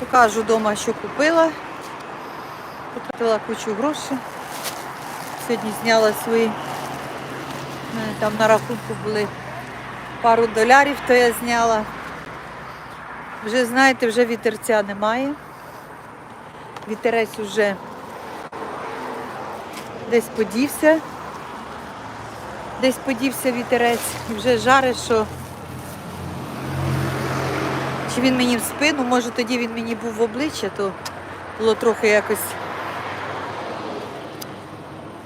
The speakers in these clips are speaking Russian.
Покажу вдома, що купила. Потратила кучу грошей. Сьогодні зняла свої. Мене там на рахунку були пару долярів, то я зняла. Вже знаєте, вже вітерця немає. Вітерець вже десь подівся. Десь подівся вітерець і вже жарить, що чи він мені в спину, може тоді він мені був в обличчя, то було трохи якось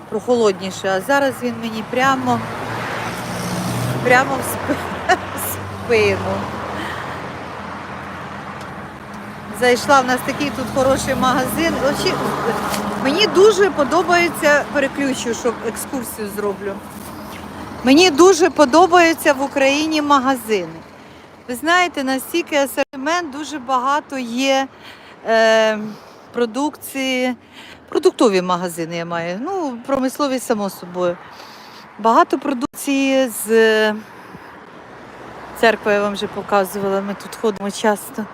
прохолодніше. А зараз він мені прямо, прямо в спи- в спину. Зайшла в нас такий тут хороший магазин. Мені дуже подобається, переключу, щоб екскурсію зроблю. Мені дуже подобаються в Україні магазини. Ви знаєте, настільки асортимент дуже багато є е, продукції, продуктові магазини я маю. Ну, промислові, само собою. Багато продукції з е, церкви я вам вже показувала, ми тут ходимо часто.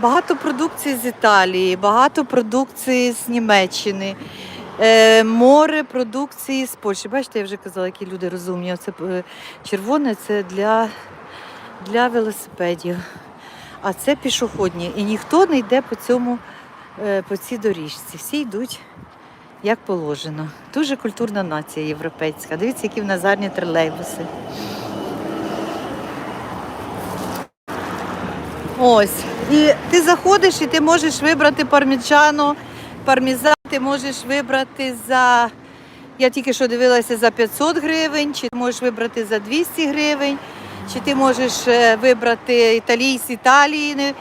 Багато продукції з Італії, багато продукції з Німеччини, е, море продукції з Польщі. Бачите, я вже казала, які люди розумні. Оце е, червоне це для, для велосипедів. А це пішохідні. І ніхто не йде по цьому, е, по цій доріжці. Всі йдуть як положено. Дуже культурна нація європейська. Дивіться, які в нас тролейбуси. Ось. І ти заходиш і ти можеш вибрати парміджано, пармізан, ти можеш вибрати за. Я тільки що дивилася за 500 гривень, чи ти можеш вибрати за 200 гривень, чи ти можеш е, вибрати італій з Італії,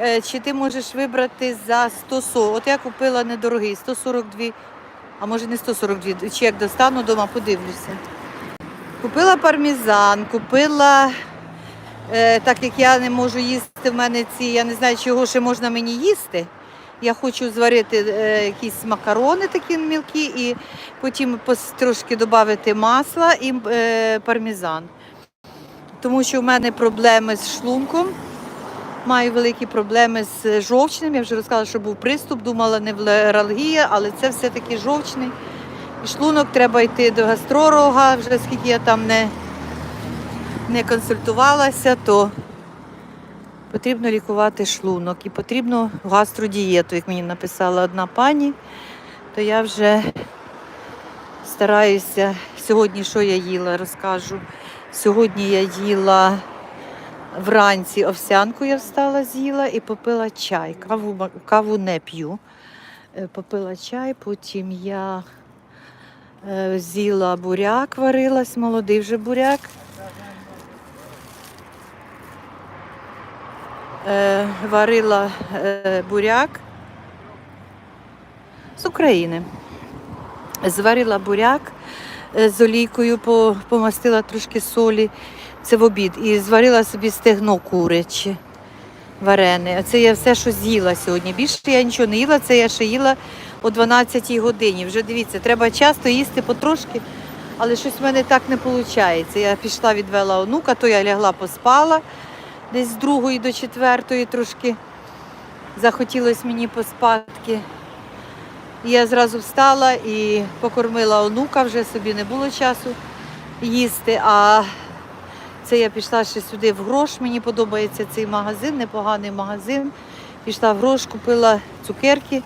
е, чи ти можеш вибрати за 140. От я купила недорогий, 142, а може не 142, чи як достану вдома, подивлюся. Купила пармізан, купила Е, так як я не можу їсти в мене ці, я не знаю, чого ще можна мені їсти. Я хочу зварити якісь макарони такі мілкі і потім трошки додати масла і пармезан. Тому що в мене проблеми з шлунком. Маю великі проблеми з жовчним. Я вже розказала, що був приступ, думала невралгія, але це все-таки жовчний. І шлунок треба йти до гастролога, вже скільки я там не не консультувалася, то потрібно лікувати шлунок і потрібно гастродієту, як мені написала одна пані, то я вже стараюся. Сьогодні що я їла, розкажу. Сьогодні я їла вранці овсянку, я встала, з'їла і попила чай. Каву, каву не п'ю. Е, Попила чай, потім я е, з'їла буряк, варилась, молодий вже буряк. е, варила буряк з України. Зварила буряк з олійкою, помастила трошки солі. Це в обід. І зварила собі стегно куряче варене. Це я все, що з'їла сьогодні. Більше я нічого не їла, це я ще їла о 12 годині. Вже дивіться, треба часто їсти потрошки, але щось в мене так не виходить. Я пішла, відвела онука, то я лягла, поспала десь з другої до четвертої трошки захотілося мені поспадки. Я зразу встала і покормила онука, вже собі не було часу їсти. А це я пішла ще сюди в грош. Мені подобається цей магазин, непоганий магазин. Пішла в грош, купила цукерки.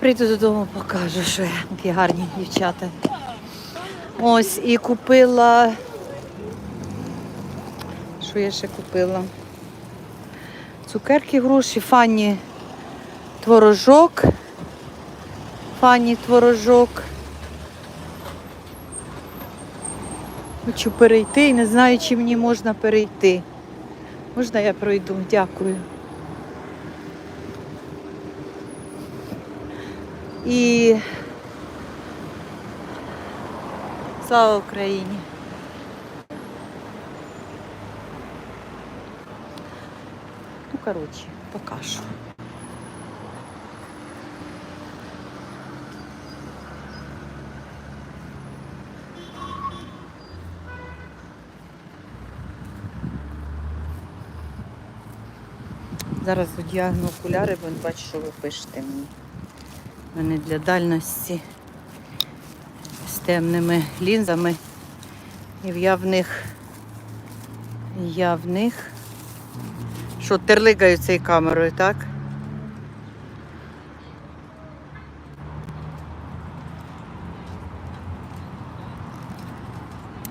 Прийду додому, покажу, що я які гарні дівчата. Ось і купила що я ще купила? Цукерки, груші, фані творожок. Фані творожок. Хочу перейти і не знаю, чи мені можна перейти. Можна я пройду? Дякую. І слава Україні! Ну, коротше, покажу. Зараз одягну окуляри, бо не бачу, що ви пишете мені. У мене для дальності з темними лінзами. І я в них. Я в них. Що, терликаю цією камерою, так?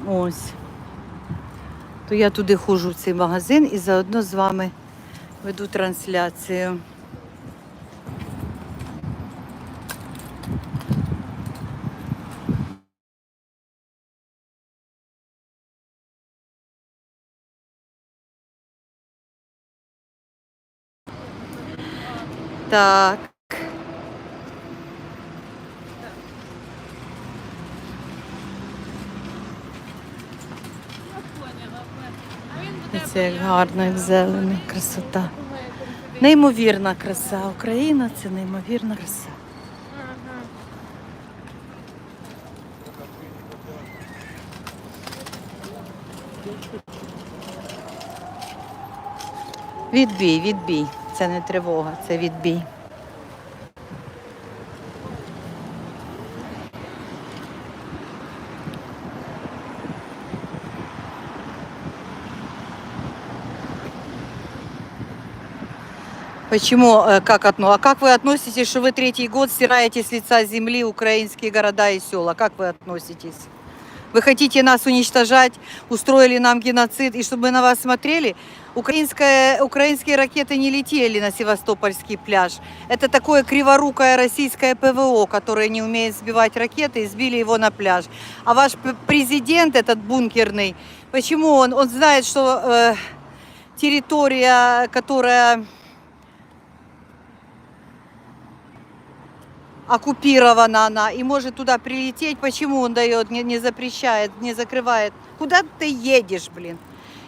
Ось. То я туди ходжу в цей магазин і заодно з вами веду трансляцію. Так. Це як гарно, як зелено, красота. Неймовірна краса. Україна це неймовірна краса. Відбій, відбій. Це не тривога, це відбій. Почему, э, как одно? А как вы относитесь, что вы третий год стираете с лица земли украинские города и села? Как вы относитесь? Вы хотите нас уничтожать, устроили нам геноцид, и чтобы мы на вас смотрели? Украинская, украинские ракеты не летели на Севастопольский пляж. Это такое криворукое российское ПВО, которое не умеет сбивать ракеты, и сбили его на пляж. А ваш президент, этот бункерный, почему он? Он знает, что э, территория, которая оккупирована она и может туда прилететь. Почему он дает, не, не запрещает, не закрывает? Куда ты едешь, блин?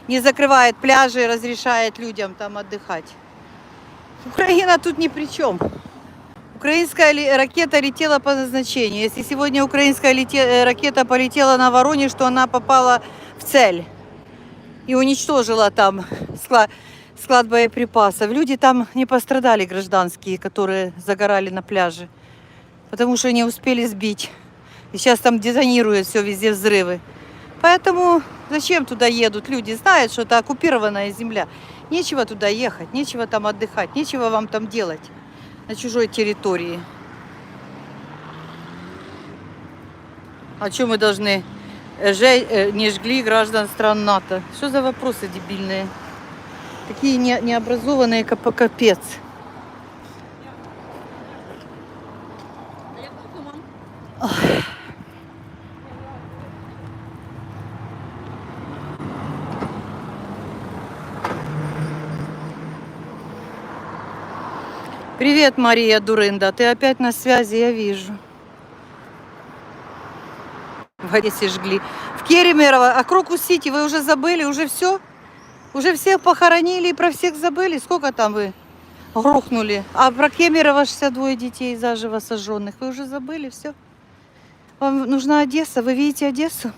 Не закрывает пляжи, разрешает людям там отдыхать. Украина тут ни при чем. Украинская ракета летела по назначению. Если сегодня украинская лете- э, ракета полетела на Воронеж, то она попала в цель и уничтожила там склад, склад боеприпасов. Люди там не пострадали, гражданские, которые загорали на пляже потому что не успели сбить. И сейчас там детонируют все, везде взрывы. Поэтому зачем туда едут? Люди знают, что это оккупированная земля. Нечего туда ехать, нечего там отдыхать, нечего вам там делать на чужой территории. А что мы должны э, э, не жгли граждан стран НАТО? Что за вопросы дебильные? Такие не- необразованные кап- капец. Привет, Мария Дурында. Ты опять на связи, я вижу. В Одессе жгли. В Керемерово, а Крокус-Сити вы уже забыли, уже все? Уже всех похоронили и про всех забыли? Сколько там вы грохнули? А про Кемерово 62 детей заживо сожженных. Вы уже забыли все? Вам нужна Одесса? Вы видите Одессу?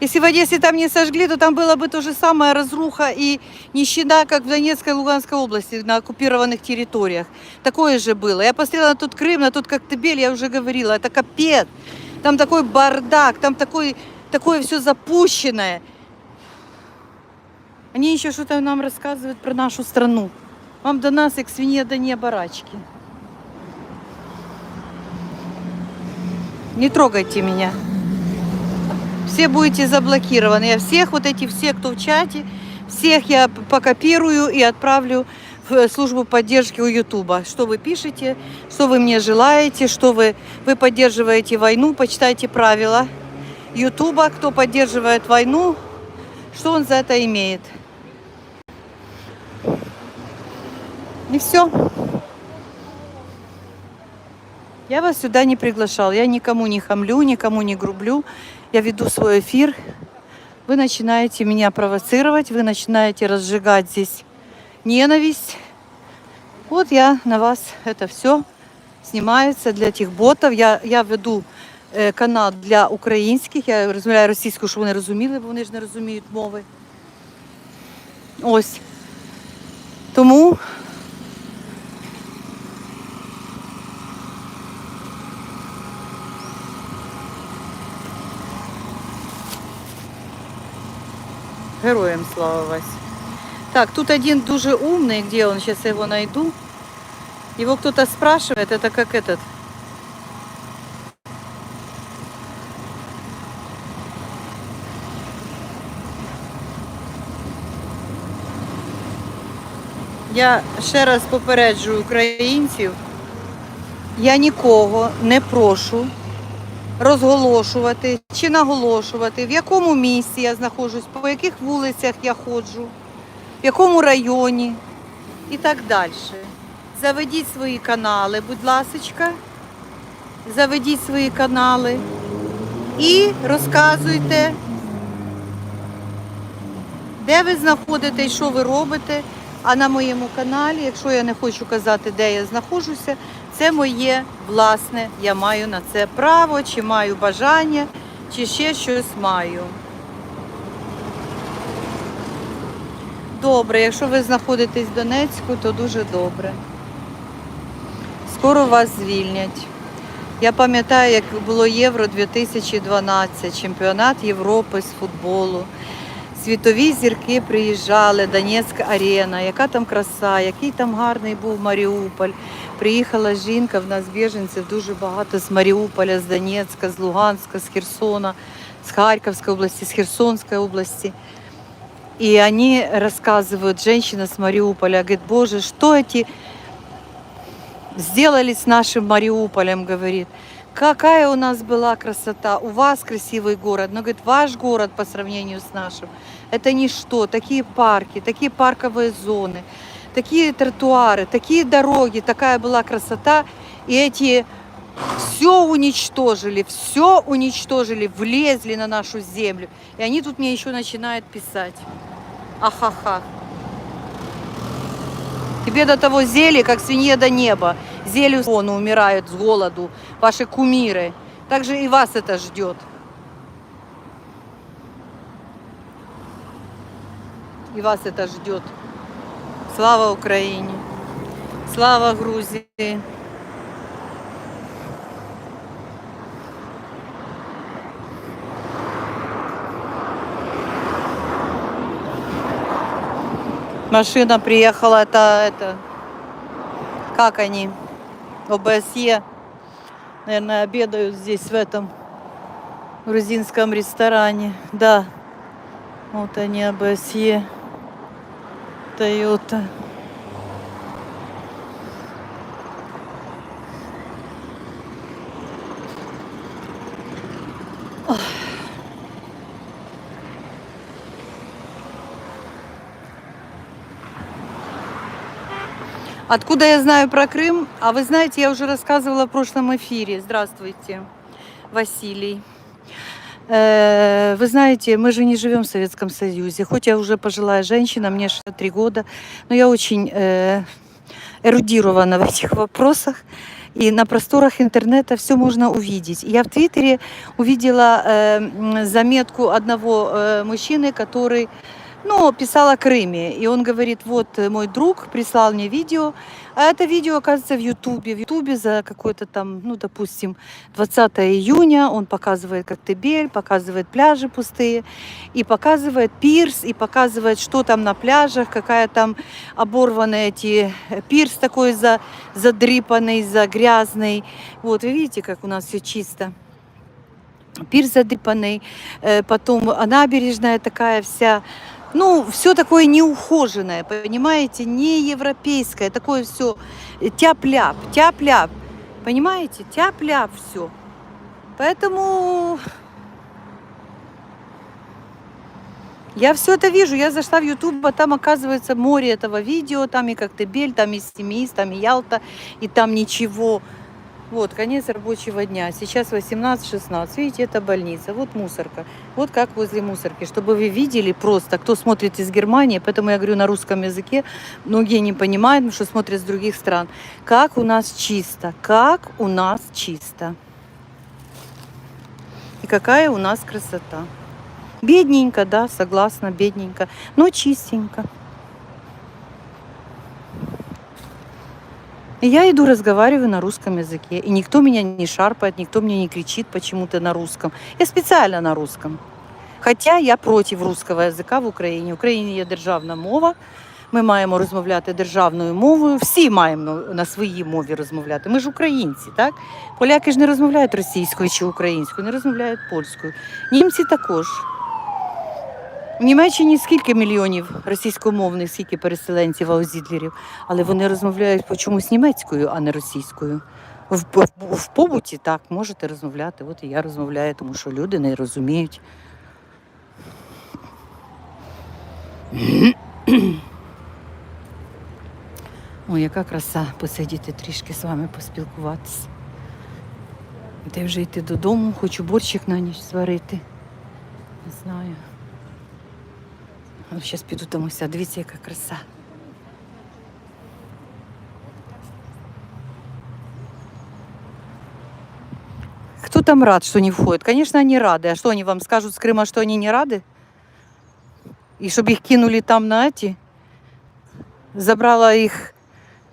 Если в Одессе там не сожгли, то там было бы то же самое разруха и нищета, как в Донецкой и Луганской области, на оккупированных территориях. Такое же было. Я посмотрела на тот Крым, на тот Коктебель, я уже говорила, это капец. Там такой бардак, там такой, такое все запущенное. Они еще что-то нам рассказывают про нашу страну. Вам до нас, как свинья до неба рачки. Не трогайте меня. Все будете заблокированы. Я всех, вот эти все, кто в чате, всех я покопирую и отправлю в э, службу поддержки у Ютуба. Что вы пишете, что вы мне желаете, что вы, вы поддерживаете войну, почитайте правила Ютуба, кто поддерживает войну, что он за это имеет. И все. Я вас сюда не приглашал. Я никому не хамлю, никому не грублю. Я веду свой эфир. Вы начинаете меня провоцировать, вы начинаете разжигать здесь ненависть. Вот я на вас это все снимается для тих ботів. Я, я веду е, канал для українських. Я розмовляю російською, щоб вони розуміли, бо вони ж не розуміють мови. Ось. Тому Героям слава Вась. Так, тут один дуже умный, где он? Сейчас я его найду. Его кто-то спрашивает, это как этот. Я ще раз попереджую українців, я нікого не прошу розголошувати чи наголошувати, в якому місці я знаходжусь, по яких вулицях я ходжу, в якому районі і так далі. Заведіть свої канали, будь ласочка. Заведіть свої канали і розказуйте, де ви знаходитесь, що ви робите. А на моєму каналі, якщо я не хочу казати, де я знаходжуся, це моє власне, я маю на це право, чи маю бажання, чи ще щось маю. Добре, якщо ви знаходитесь в Донецьку, то дуже добре. Скоро вас звільнять. Я пам'ятаю, як було Євро 2012, чемпіонат Європи з футболу. Світові зірки приїжджали, Донецька арена, яка там краса, який там гарний був Маріуполь. Приїхала жінка, в нас біженців дуже багато з Маріуполя, з Донецька, з Луганська, з Херсона, з Харківської області, з Херсонської області. И они рассказывают, женщина с Мариуполя, говорит, боже, что эти сделали с нашим Мариуполем, говорит. Какая у нас была красота. У вас красивый город, но, говорит, ваш город по сравнению с нашим, это ничто. Такие парки, такие парковые зоны, такие тротуары, такие дороги, такая была красота. И эти все уничтожили, все уничтожили, влезли на нашу землю. И они тут мне еще начинают писать. Ахаха. Тебе до того зели, как свинье до неба. Зелью умирают с голоду, ваши кумиры. Также и вас это ждет. И вас это ждет. Слава Украине. Слава Грузии. Машина приехала, это, это, как они, ОБСЕ, наверное, обедают здесь в этом грузинском ресторане. Да, вот они, ОБСЕ, Тойота. Откуда я знаю про Крым? А вы знаете, я уже рассказывала в прошлом эфире. Здравствуйте, Василий. Э, Вы знаете, мы же не живем в Советском Союзе. Хоть я уже пожилая женщина, мне 63 года, но я очень э, эрудирована в этих вопросах. И на просторах интернета все можно увидеть. Я в Твиттере увидела э, заметку одного мужчины, который ну, писал о Крыме. И он говорит, вот э, мой друг прислал мне видео, а это видео, оказывается, в Ютубе. В Ютубе за какой-то там, ну, допустим, 20 июня он показывает Коктебель, показывает пляжи пустые, и показывает пирс, и показывает, что там на пляжах, какая там оборванные эти э, пирс такой за, задрипанный, загрязный. Вот, вы видите, как у нас все чисто пирс задрипанный, э, потом набережная такая вся, ну, все такое неухоженное, понимаете, не европейское, такое все тяп-ляп, тяп-ляп, понимаете, тяп-ляп все. Поэтому я все это вижу, я зашла в YouTube, а там оказывается море этого видео, там и Коктебель, там и Семиз, там и Ялта, и там ничего. Вот, конец рабочего дня. Сейчас 18-16. Видите, это больница. Вот мусорка. Вот как возле мусорки. Чтобы вы видели просто, кто смотрит из Германии, поэтому я говорю на русском языке, многие не понимают, потому что смотрят с других стран. Как у нас чисто. Как у нас чисто. И какая у нас красота. Бедненько, да, согласна, бедненько, но чистенько. И я иду, разговариваю на русском языке. И никто меня не шарпает, никто мне не кричит почему-то на русском. Я специально на русском. Хоча я проти русского язика в Україні. В Україні є державна мова. Ми маємо розмовляти державною мовою. Всі маємо на- на своїй мові розмовляти. Ми ж українці, так? Поляки ж не розмовляють російською чи українською, не розмовляють польською. Німці також. В Німеччині скільки мільйонів російськомовних, скільки переселенців, аузідлерів, але вони розмовляють по чомусь німецькою, а не російською. В, в, в побуті так можете розмовляти. От і я розмовляю, тому що люди не розуміють. Ой, яка краса посидіти трішки з вами поспілкуватися. Де вже йти додому, хочу борщик на ніч зварити. Не знаю. Зараз піду там уся. Дивіться, яка краса. Кто там рад, что не входит? Конечно, они рады. А что они вам скажут с Крыма, что они не рады? И чтобы их кинули там на эти? Забрала их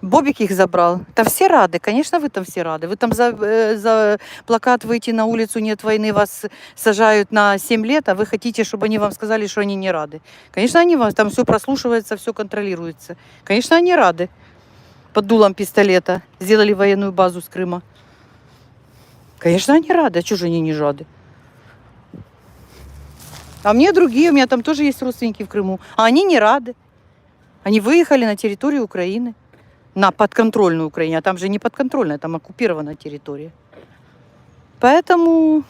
Бобик их забрал. Да все рады, конечно, вы там все рады. Вы там за, э, за плакат выйти на улицу «Нет войны» вас сажают на 7 лет, а вы хотите, чтобы они вам сказали, что они не рады. Конечно, они вам, там все прослушивается, все контролируется. Конечно, они рады. Под дулом пистолета сделали военную базу с Крыма. Конечно, они рады. А что же они не рады? А мне другие, у меня там тоже есть родственники в Крыму. А они не рады. Они выехали на территорию Украины на подконтрольную Украине, а там же не подконтрольная, там оккупированная территория. Поэтому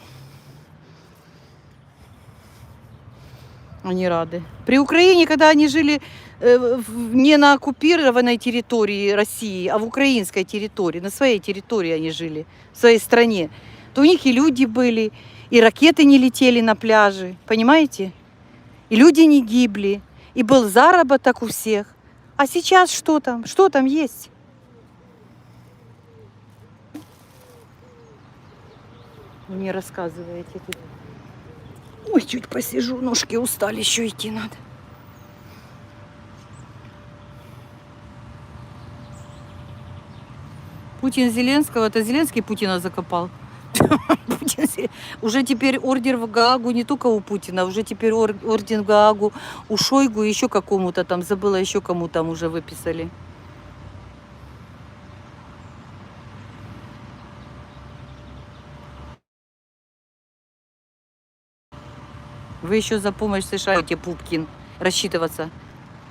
они рады. При Украине, когда они жили э, не на оккупированной территории России, а в украинской территории, на своей территории они жили, в своей стране, то у них и люди были, и ракеты не летели на пляжи, понимаете? И люди не гибли, и был заработок у всех. А сейчас что там? Что там есть? Мне рассказываете тут. Ой, чуть посижу, ножки устали, еще идти надо. Путин Зеленского, это Зеленский Путина закопал. Уже теперь ордер в Гаагу не только у Путина, уже теперь ор- орден в Гаагу у Шойгу еще какому-то там, забыла еще кому там уже выписали. Вы еще за помощь США идете, Пупкин, рассчитываться.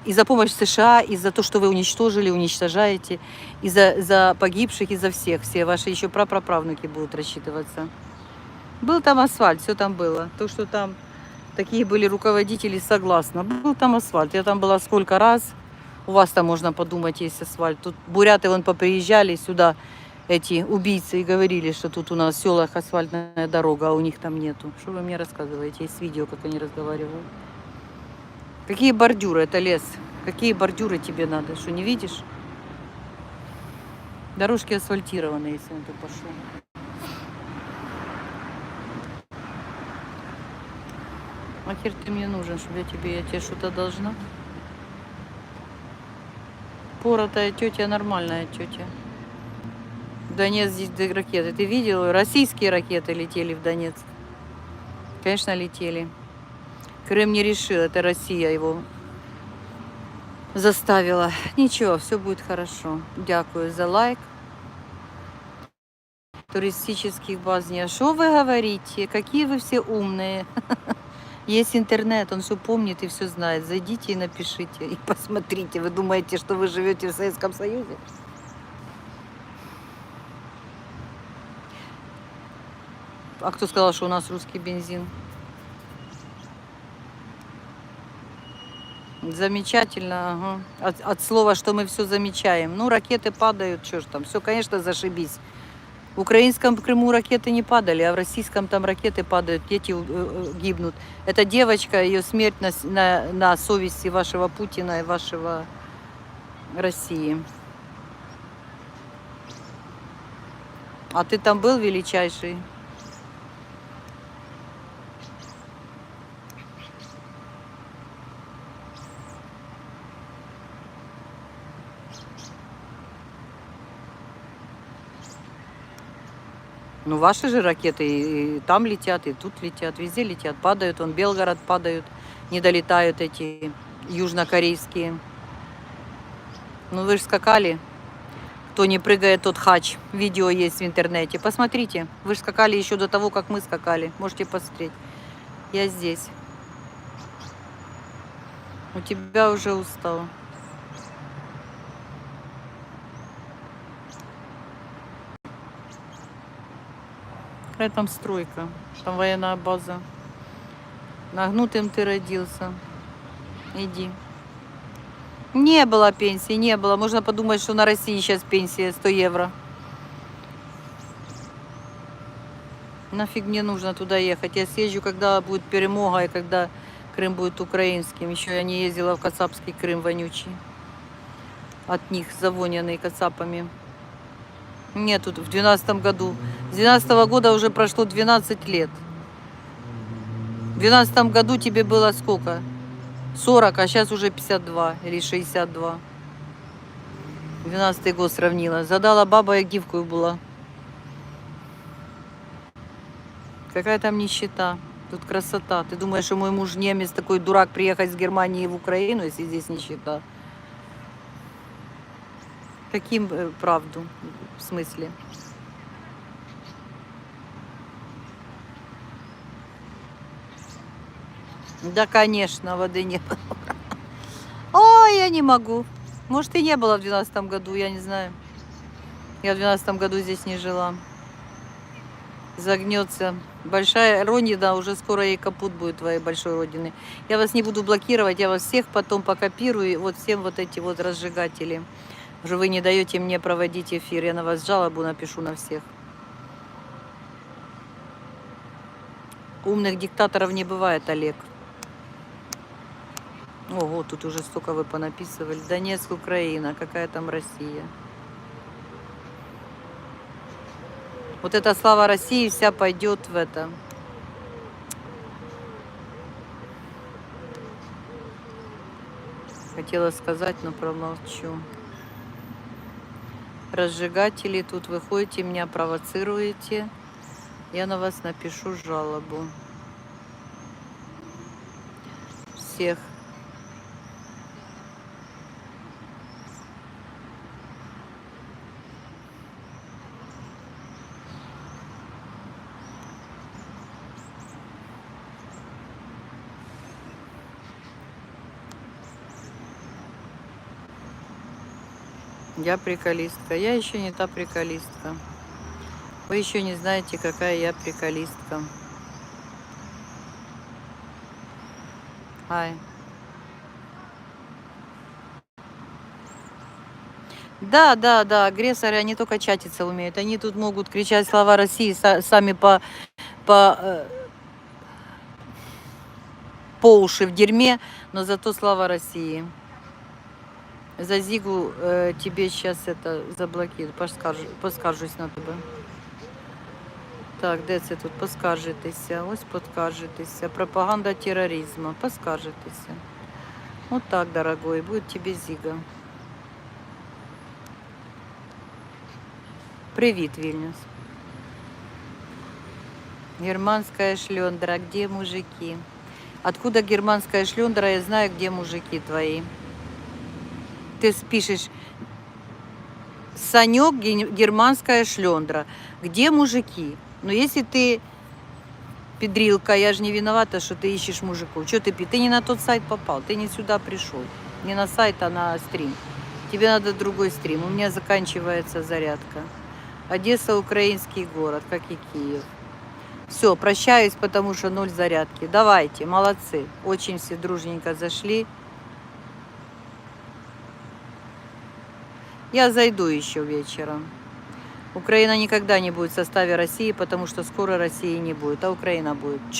И за помощь США, и за то, что вы уничтожили, уничтожаете, и за, за погибших, и за всех. Все ваши еще прапраправнуки будут рассчитываться. Был там асфальт, все там было. То, что там такие были руководители, согласна. Был там асфальт. Я там была сколько раз. У вас там можно подумать, есть асфальт. Тут буряты вон поприезжали сюда, эти убийцы, и говорили, что тут у нас в селах асфальтная дорога, а у них там нету. Что вы мне рассказываете? Есть видео, как они разговаривают. Какие бордюры? Это лес. Какие бордюры тебе надо? Что, не видишь? Дорожки асфальтированные, если он тут пошел. Нахер ты мне нужен, чтобы я тебе, я тебе что-то должна? Поротая тетя, нормальная тетя. В Донецк здесь ракеты. Ты видел? Российские ракеты летели в Донецк. Конечно, летели. Крым не решил, это Россия его заставила. Ничего, все будет хорошо. Дякую за лайк. Туристических баз нет. Что вы говорите? Какие вы все умные. Есть интернет, он все помнит и все знает. Зайдите и напишите, и посмотрите. Вы думаете, что вы живете в Советском Союзе? А кто сказал, что у нас русский бензин? Замечательно. ага. От, от слова, что мы все замечаем. Ну, ракеты падают, что ж там. Все, конечно, зашибись. В украинском Крыму ракеты не падали, а в российском там ракеты падают, дети э, э, гибнут. Эта девочка, ее смерть на, на, на совести вашего Путина и вашего России. А ты там был величайший? Ну, ваши же ракеты и, там летят, и тут летят, везде летят, падают. Он Белгород падают, не долетают эти южнокорейские. Ну, вы же скакали. Кто не прыгает, тот хач. Видео есть в интернете. Посмотрите. Вы же скакали еще до того, как мы скакали. Можете посмотреть. Я здесь. У тебя уже устал. Какая там стройка? Там военная база. Нагнутым ты родился. Иди. Не было пенсии, не было. Можно подумать, что на России сейчас пенсия 100 евро. Нафиг мне нужно туда ехать? Я съезжу, когда будет перемога и когда Крым будет украинским. Еще я не ездила в Кацапский Крым вонючий. От них завоненный Кацапами. Нет, тут в 12 году. С 12 года уже прошло 12 лет. В 12 году тебе было сколько? 40, а сейчас уже 52 или 62. 12 год сравнила. Задала баба, я гифкою была. Какая там нищета. Тут красота. Ты думаешь, что мой муж немец такой дурак приехать с Германии в Украину, если здесь нищета? Каким э, правду? В смысле? Да, конечно, воды не было. Ой, я не могу. Может, и не было в 12 году, я не знаю. Я в 12 году здесь не жила. Загнется. Большая родина, уже скоро и капут будет твоей большой родины. Я вас не буду блокировать, я вас всех потом покопирую. Вот всем вот эти вот разжигатели. Уже вы не даете мне проводить эфир. Я на вас жалобу напишу на всех. Умных диктаторов не бывает, Олег. Ого, тут уже столько вы понаписывали. Донецк, Украина, какая там Россия. Вот эта слава России вся пойдет в это. Хотела сказать, но промолчу. Разжигатели тут выходите, меня провоцируете. Я на вас напишу жалобу. Всех. Я приколистка. Я еще не та приколистка. Вы еще не знаете, какая я приколистка. Ай. Да, да, да, агрессоры, они только чатиться умеют. Они тут могут кричать слова России са- сами по, по, э, по уши в дерьме, но зато слава России. За Зигу е, тебе сейчас это заблокирують, поскаржу, поскаржусь на тебе. Так, де це тут? Поскаржитися. Ось поскаржитися. Пропаганда терроризма. Поскаржитися. Вот так, дорогой, будет тебе Зига. Привет, Вильнюс. Германская шлендра, где мужики? Откуда германская шлендра? Я знаю, где мужики твои. Ты спишешь Санек, германская шлендра. Где мужики? Но если ты педрилка, я же не виновата, что ты ищешь мужиков. Что ты Ты не на тот сайт попал, ты не сюда пришел. Не на сайт, а на стрим. Тебе надо другой стрим. У меня заканчивается зарядка. Одесса украинский город, как и Киев. Все, прощаюсь, потому что ноль зарядки. Давайте, молодцы. Очень все дружненько зашли. Я зайду еще вечером. Украина никогда не будет в составе России, потому что скоро России не будет, а Украина будет.